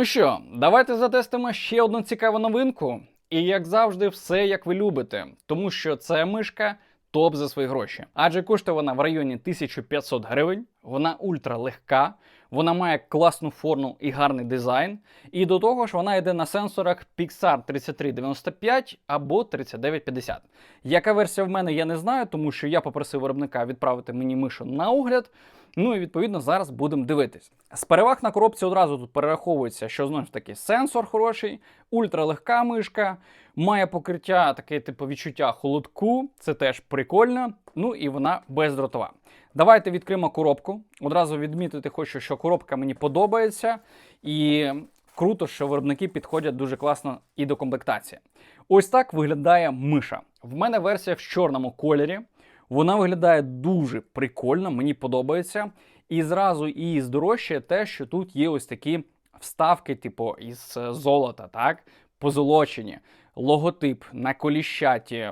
Ну що, давайте затестимо ще одну цікаву новинку. І як завжди, все як ви любите, тому що це мишка топ за свої гроші. Адже коштує вона в районі 1500 гривень, вона ультралегка, вона має класну форму і гарний дизайн. І до того ж, вона йде на сенсорах Pixar 3395 або 3950. Яка версія в мене, я не знаю, тому що я попросив виробника відправити мені мишу на огляд. Ну і відповідно зараз будемо дивитись. З переваг на коробці одразу тут перераховується, що знову ж таки сенсор хороший, ультралегка мишка, має покриття таке типу відчуття холодку, це теж прикольно. Ну і вона бездротова. Давайте відкриємо коробку. Одразу відмітити хочу, що коробка мені подобається, і круто, що виробники підходять дуже класно і до комплектації. Ось так виглядає миша. В мене версія в чорному кольорі. Вона виглядає дуже прикольно, мені подобається. І зразу її здорожчає те, що тут є ось такі вставки, типу, із е, золота, так? Позолочені, логотип на коліщаті,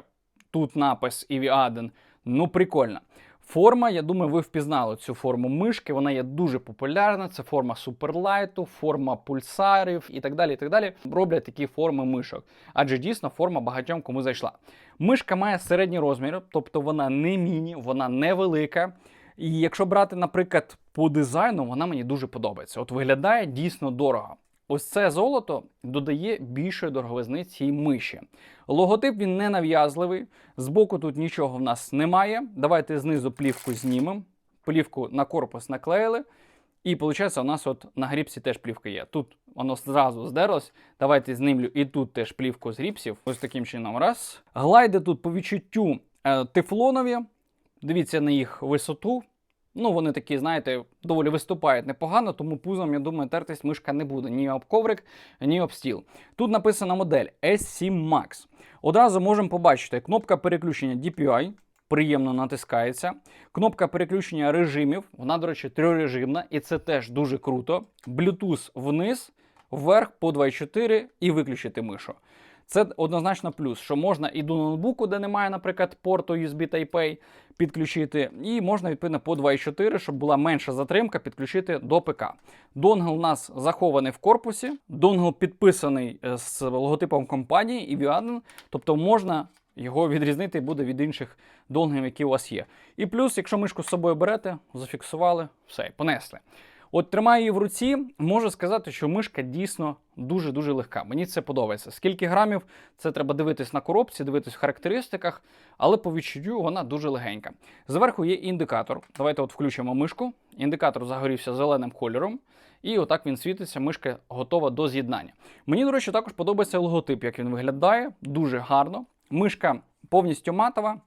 тут напис Івіаден. Ну, прикольно. Форма, я думаю, ви впізнали цю форму мишки. Вона є дуже популярна. Це форма суперлайту, форма пульсарів і так далі. і так далі. Роблять такі форми мишок. Адже дійсно форма багатьом кому зайшла. Мишка має середні розміри, тобто вона не міні, вона невелика. І якщо брати, наприклад, по дизайну, вона мені дуже подобається. От виглядає дійсно дорого. Ось це золото додає більшої дороговизни цій миші. Логотип він не нав'язливий. Збоку тут нічого в нас немає. Давайте знизу плівку знімемо. Плівку на корпус наклеїли. І виходить, у нас от на гріпсі теж плівка є. Тут воно зразу здерлось. Давайте знімлю і тут теж плівку з гріпсів. Ось таким чином. Раз. Глайди тут по відчуттю е, тефлонові. Дивіться на їх висоту. Ну, вони такі, знаєте, доволі виступають непогано, тому пузом, я думаю, тертись мишка не буде ні об коврик, ні об стіл. Тут написана модель S7 Max. Одразу можемо побачити кнопка переключення DPI. Приємно натискається. Кнопка переключення режимів, вона, до речі, трирежимна, і це теж дуже круто. Bluetooth вниз, вверх по 2.4 і виключити мишу. Це однозначно плюс, що можна і до ноутбуку, де немає, наприклад, порту USB Type-A, підключити, і можна відповідно по 2.4, щоб була менша затримка, підключити до ПК. Донгл у нас захований в корпусі, донгл підписаний е, з логотипом компанії Eviaden, тобто можна його відрізнити буде від інших донгів, які у вас є. І плюс, якщо мишку з собою берете, зафіксували, все, понесли. От тримаю її в руці, можу сказати, що мишка дійсно дуже-дуже легка. Мені це подобається. Скільки грамів, це треба дивитись на коробці, дивитись в характеристиках, але по відчуттю вона дуже легенька. Зверху є індикатор. Давайте от включимо мишку. Індикатор загорівся зеленим кольором. І отак він світиться, мишка готова до з'єднання. Мені, до речі, також подобається логотип, як він виглядає, дуже гарно. Мишка повністю матова,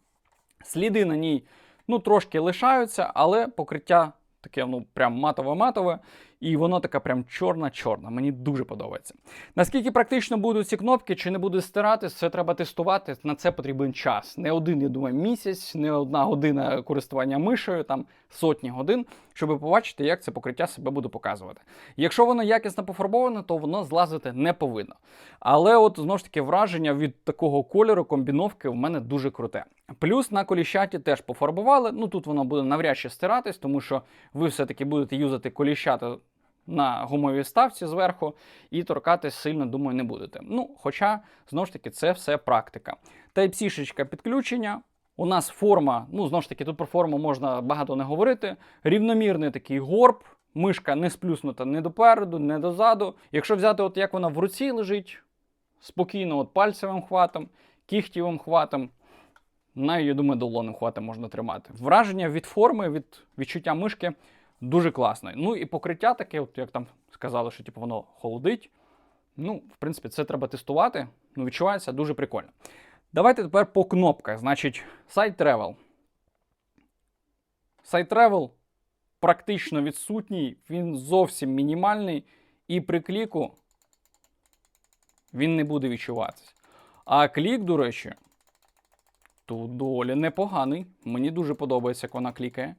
сліди на ній ну, трошки лишаються, але покриття таке ну, прям матове-матове, і воно така прям чорна-чорна. Мені дуже подобається. Наскільки практично будуть ці кнопки, чи не будуть стиратись, це треба тестувати. На це потрібен час. Не один, я думаю, місяць, не одна година користування мишею, там сотні годин, щоб побачити, як це покриття себе буде показувати. Якщо воно якісно пофарбоване, то воно злазити не повинно. Але от знову ж таки враження від такого кольору комбіновки в мене дуже круте. Плюс на коліщаті теж пофарбували. Ну тут воно буде навряд чи стиратись, тому що ви все-таки будете юзати коліщата на гумовій ставці зверху і торкатись сильно, думаю, не будете. Ну, хоча, знову ж таки, це все практика. Type-C підключення. У нас форма, ну знову ж таки, тут про форму можна багато не говорити. Рівномірний такий горб, мишка не сплюснута ні допереду, ні дозаду. Якщо взяти, от як вона в руці лежить, спокійно, от пальцевим хватом, кіхтєвим хватом, навіть, я думаю, долоним хватом можна тримати. Враження від форми, від відчуття мишки дуже класне. Ну і покриття таке, от як там сказали, що типу, воно холодить. Ну, в принципі, це треба тестувати. Ну, відчувається дуже прикольно. Давайте тепер по кнопках. Значить, сайт Travel. Сайт Travel практично відсутній, він зовсім мінімальний, і при кліку він не буде відчуватися. А клік, до речі, тут доволі непоганий. Мені дуже подобається, як вона клікає.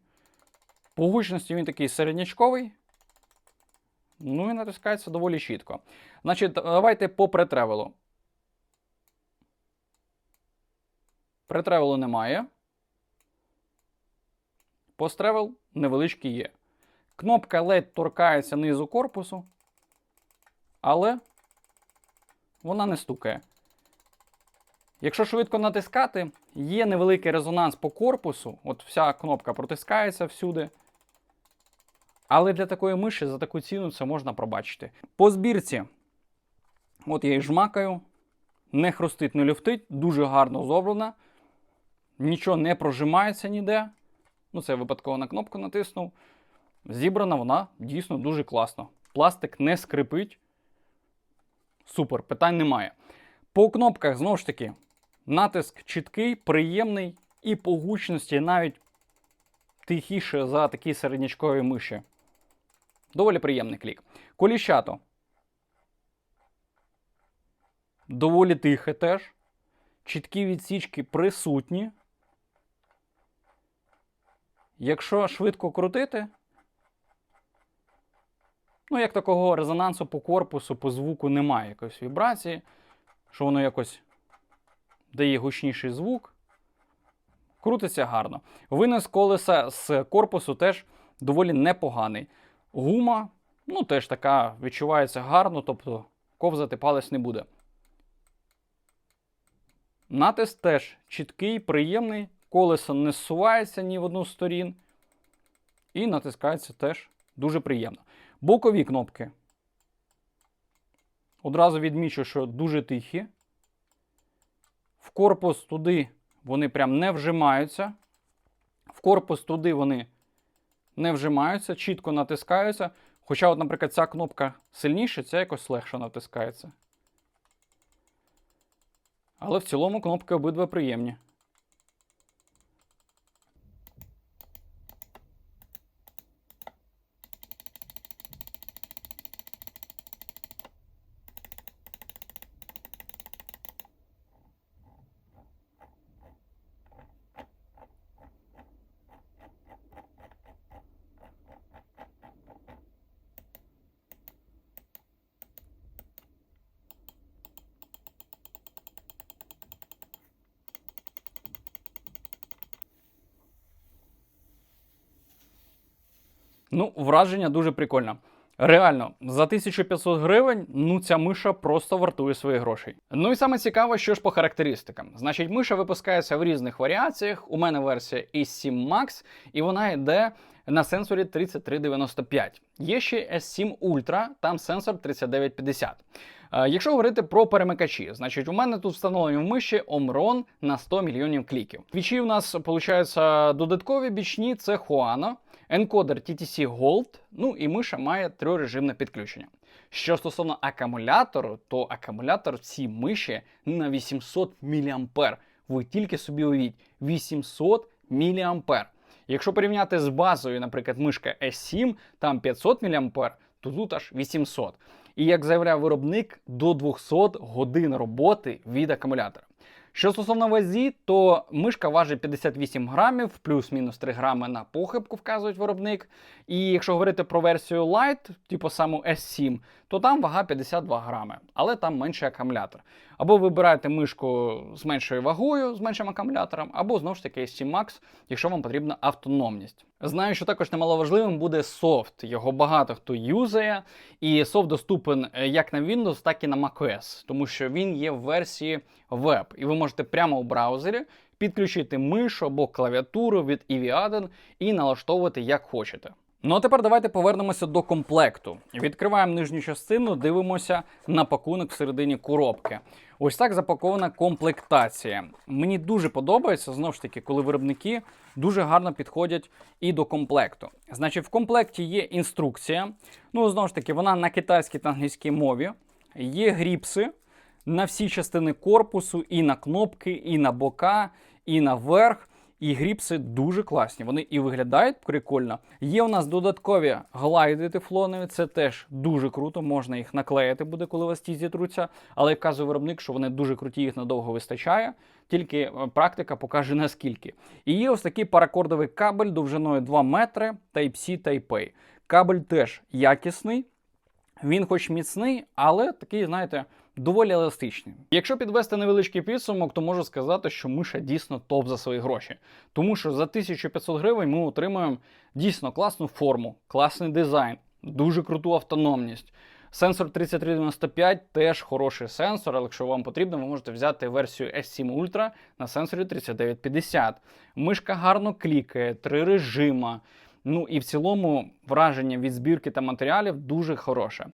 По гучності він такий середнячковий. Ну і натискається доволі чітко. Значить, давайте по претревелу. Претревелу немає. Постревел невеличкий є. Кнопка LED торкається низу корпусу. але вона не стукає. Якщо швидко натискати, є невеликий резонанс по корпусу, от вся кнопка протискається всюди. Але для такої миші за таку ціну це можна пробачити. По збірці, от я її жмакаю, не хрустить, не люфтить, дуже гарно зроблена. Нічого не прожимається ніде. Ну, це я випадково на кнопку натиснув. Зібрана вона дійсно дуже класно. Пластик не скрипить. Супер, питань немає. По кнопках, знову ж таки, натиск чіткий, приємний і по гучності навіть тихіше за такі середнячкові миші. Доволі приємний клік. Коліщато. Доволі тихе теж. Чіткі відсічки присутні. Якщо швидко крутити, ну, як такого резонансу по корпусу, по звуку немає якоїсь вібрації, що воно якось дає гучніший звук. Крутиться гарно. Винос колеса з корпусу теж доволі непоганий. Гума, ну, теж така відчувається гарно, тобто ковзати палець не буде. Натиск теж чіткий, приємний, колесо не зсувається ні в одну сторін. І натискається теж дуже приємно. Бокові кнопки. Одразу відмічу, що дуже тихі. В корпус туди вони прям не вжимаються. В корпус туди вони не вжимаються, чітко натискаються. Хоча, от, наприклад, ця кнопка сильніша, ця якось легше натискається. Але в цілому кнопки обидва приємні. Ну, враження дуже прикольне. Реально, за 1500 гривень, ну ця миша просто вартує своїх грошей. Ну і саме цікаво, що ж по характеристикам. Значить, миша випускається в різних варіаціях. У мене версія i7 Max, і вона йде на сенсорі 3395. Є ще S7 Ultra, там сенсор 3950. Е, Якщо говорити про перемикачі, значить у мене тут встановлені в миші Omron на 100 мільйонів кліків. Твічі у нас виходить додаткові бічні, це Huano, енкодер TTC Gold, ну і миша має трирежимне підключення. Що стосовно акумулятору, то акумулятор в цій миші на 800 мА. Ви тільки собі уявіть, 800 мА. Якщо порівняти з базою, наприклад, мишка S7, там 500 мА, то тут аж 800. І як заявляв виробник, до 200 годин роботи від акумулятора. Що стосовно вазі, то мишка важить 58 грамів, плюс-мінус 3 грами на похибку, вказують виробник. І якщо говорити про версію Lite, типу саму S7, то там вага 52 грами, але там менший акумулятор. Або вибираєте мишку з меншою вагою, з меншим акумулятором, або знову ж таки S7 Max, якщо вам потрібна автономність. Знаю, що також немаловажливим буде софт. Його багато хто юзає, і софт доступен е, як на Windows, так і на macOS, тому що він є в версії Web, і ви можете прямо у браузері підключити мишу або клавіатуру від Eviaden і налаштовувати як хочете. Ну а тепер давайте повернемося до комплекту. Відкриваємо нижню частину, дивимося на пакунок всередині коробки. Ось так запакована комплектація. Мені дуже подобається, знову ж таки, коли виробники дуже гарно підходять і до комплекту. Значить, в комплекті є інструкція. Ну, знову ж таки, вона на китайській та англійській мові. Є гріпси на всі частини корпусу, і на кнопки, і на бока, і на верх. І гріпси дуже класні. Вони і виглядають прикольно. Є у нас додаткові глайди тефлонові, це теж дуже круто. Можна їх наклеїти буде, коли у вас ті зітруться. Але вказує виробник, що вони дуже круті, їх надовго вистачає. Тільки е, практика покаже наскільки. І є ось такий паракордовий кабель довжиною 2 метри Type-C Type-A. Кабель теж якісний. Він хоч міцний, але такий, знаєте, доволі еластичний. Якщо підвести невеличкий підсумок, то можу сказати, що миша дійсно топ за свої гроші. Тому що за 1500 гривень ми отримуємо дійсно класну форму, класний дизайн, дуже круту автономність, Сенсор 3395 теж хороший сенсор, але якщо вам потрібно, ви можете взяти версію S7 Ultra на сенсорі 3950. Мишка гарно клікає, три режима. Ну і в цілому враження від збірки та матеріалів дуже хороше.